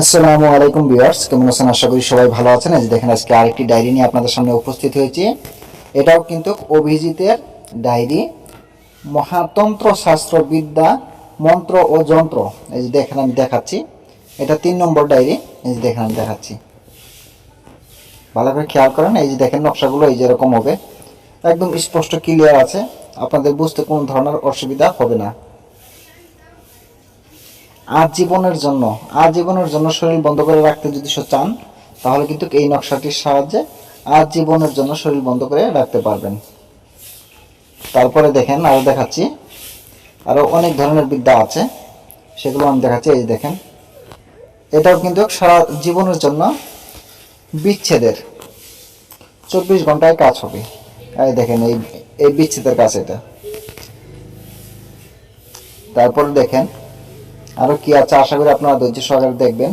আসসালামু আলাইকুম ভিউয়ার্স, কেমন আছেন? আশা করি সবাই ভালো আছেন। আজ দেখেন, আজকে আরেকটি ডায়েরি নিয়ে আপনাদের সামনে উপস্থিত হয়েছি। এটাও কিন্তু অভিজিতের ডায়েরি। মহাতন্ত্র শাস্ত্রবিদ্যা মন্ত্র ও যন্ত্র। এই যে দেখেন, আমি দেখাচ্ছি। এটা তিন নম্বর ডায়েরি। এই যে দেখেন, আমি দেখাচ্ছি। ভালো করে খেয়াল করেন। এই যে দেখেন, নকশাগুলো এই যে এরকম হবে। একদম স্পষ্ট ক্লিয়ার আছে। আপনাদের বুঝতে কোনো ধরনের অসুবিধা হবে না। আজীবনের জন্য আজীবনের জন্য শরীর বন্ধ করে রাখতে যদি চান, তাহলে কিন্তু এই নকশাটির সাহায্যে আজীবনের জন্য শরীর বন্ধ করে রাখতে পারবেন। তারপরে দেখেন আরও দেখাচ্ছি। আরও অনেক ধরনের বিদ্যা আছে, সেগুলো আমি দেখাচ্ছি, এই দেখেন। এটাও কিন্তু সারা জীবনের জন্য বিচ্ছেদের। চব্বিশ ঘন্টায় কাজ হবে। এই দেখেন, এই এই বিচ্ছেদের কাজ এটা। তারপরে দেখেন আরও কি আছে আশা করি আপনারা ধৈর্য সহকারে দেখবেন।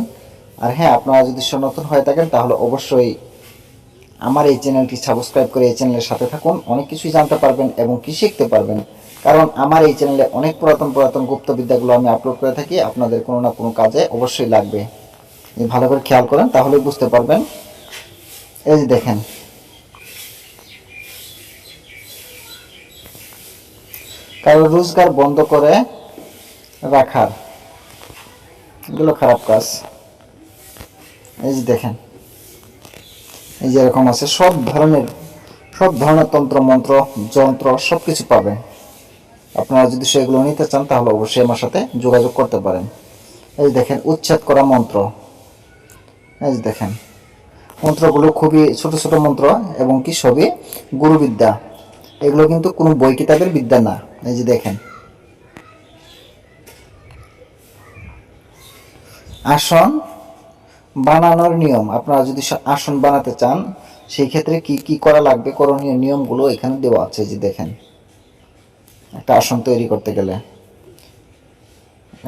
আর হ্যাঁ আপনারা যদি নতুন হয়ে থাকেন, তাহলে অবশ্যই আমার এই চ্যানেলটি সাবস্ক্রাইব করে এই চ্যানেলের সাথে থাকুন। অনেক কিছুই জানতে পারবেন এবং কি শিখতে পারবেন। কারণ আমার এই চ্যানেলে অনেক পুরাতন পুরাতন গুপ্ত বিদ্যাগুলো আমি আপলোড করে থাকি। আপনাদের কোনো না কোনো কাজে অবশ্যই লাগবে। ভালো করে খেয়াল করেন, তাহলেই বুঝতে পারবেন। এই যে দেখেন। কারও রোজগার বন্ধ করে রাখার এগুলো খারাপ কাজ। এই যে দেখেন, এই যে এরকম আছে, সব ধরনের সব ধরনের তন্ত্র, মন্ত্র, যন্ত্র সব কিছু পাবেন। আপনারা যদি সেগুলো নিতে চান, তাহলে অবশ্যই আমার সাথে যোগাযোগ করতে পারেন। এই দেখেন, উচ্ছেদ করা মন্ত্র। এই যে দেখেন, মন্ত্রগুলো খুবই ছোট ছোট মন্ত্র এবং কি সবই গুরুবিদ্যা। এগুলো কিন্তু কোনো বই কিতাবের বিদ্যা না। এই যে দেখেন আসন বানানোর নিয়ম। আপনারা যদি আসন বানাতে চান সেই ক্ষেত্রে কি কি করা লাগবে? করণীয় নিয়মগুলো এখানে দেওয়া আছে যে দেখেন। একটা আসন তৈরি করতে গেলে।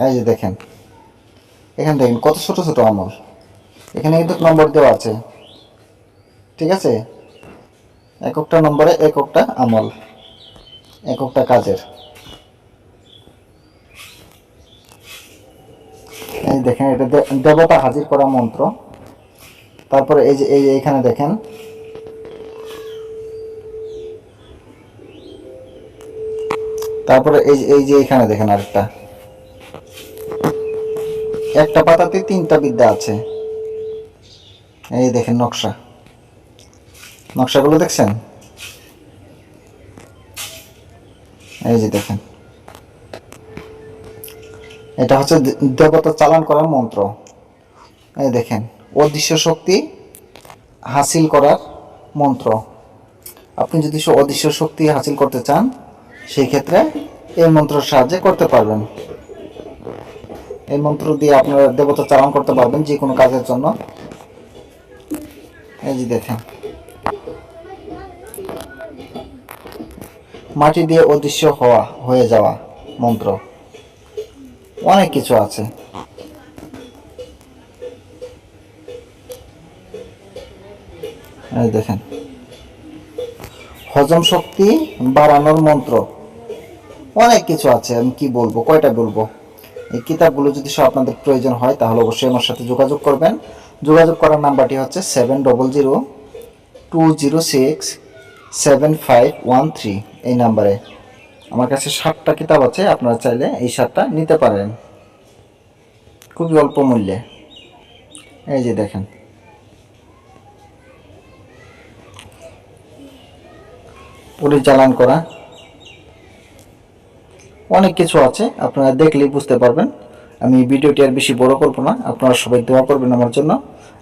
এই যে দেখেন। এখানে দেখেন, কত ছোট ছোট আমল এখানে কিন্তু নম্বর দেওয়া আছে। ঠিক আছে? এককটা নম্বরে এককটা আমল। এককটা কাজের। দেখেন, এটা দেবতা হাজির করা মন্ত্র। তারপরে এই যে, এই এখানে দেখেন। তারপরে এই এই যে এখানে দেখেন আরেকটা। একটা পাতাতে তিনটা বিদ্যা আছে। এই দেখেন নকশা। নকশাগুলো দেখছেন? এই যে দেখেন। এটা হচ্ছে দেবতা চালান করার মন্ত্র। দেখেন, অদৃশ্য শক্তি হাসিল করার মন্ত্র। আপনি যদি অদৃশ্য শক্তি হাসিল করতে চান, সেই ক্ষেত্রে এই মন্ত্রের সাহায্যে করতে পারবেন। এই মন্ত্র দিয়ে আপনারা দেবতা চালান করতে পারবেন যে কোনো কাজের জন্য। এই যে দেখেন, মাটি দিয়ে অদৃশ্য হওয়া, হয়ে যাওয়া মন্ত্র। অনেক কিছু আছে। দেখেন। হজম শক্তি বাড়ানোর মন্ত্র। অনেক কিছু আছে, আমি কি বলব, কয়টা বলব? এই কিতাবগুলো যদি সব আপনাদের প্রয়োজন হয়, তাহলে অবশ্যই আমার সাথে যোগাযোগ করবেন। যোগাযোগ করার নাম্বারটি হচ্ছে seven double zero two zero six seven five one three এই নাম্বারে। আমার কাছে সাতটা কিতাব আছে, আপনারা চাইলে এই সাতটা নিতে পারেন। খুবই অল্প মূল্যে। এই যে দেখেন। পরিচালন করা। অনেক কিছু আছে, আপনারা দেখলেই বুঝতে পারবেন। আমি ভিডিওটি আর বেশি বড় করব না, আপনারা সবাই দোয়া করবেন আমার জন্য।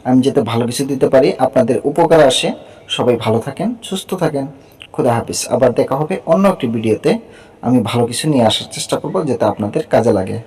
আমি যাতে ভালো কিছু দিতে পারি, আপনাদের উপকার আসে। সবাই ভালো থাকেন, সুস্থ থাকেন। খুদা হাফিজ। আবার দেখা হবে অন্য একটি ভিডিওতে। আমি ভালো কিছু নিয়ে আসার চেষ্টা করব যেটা আপনাদের কাজে লাগে।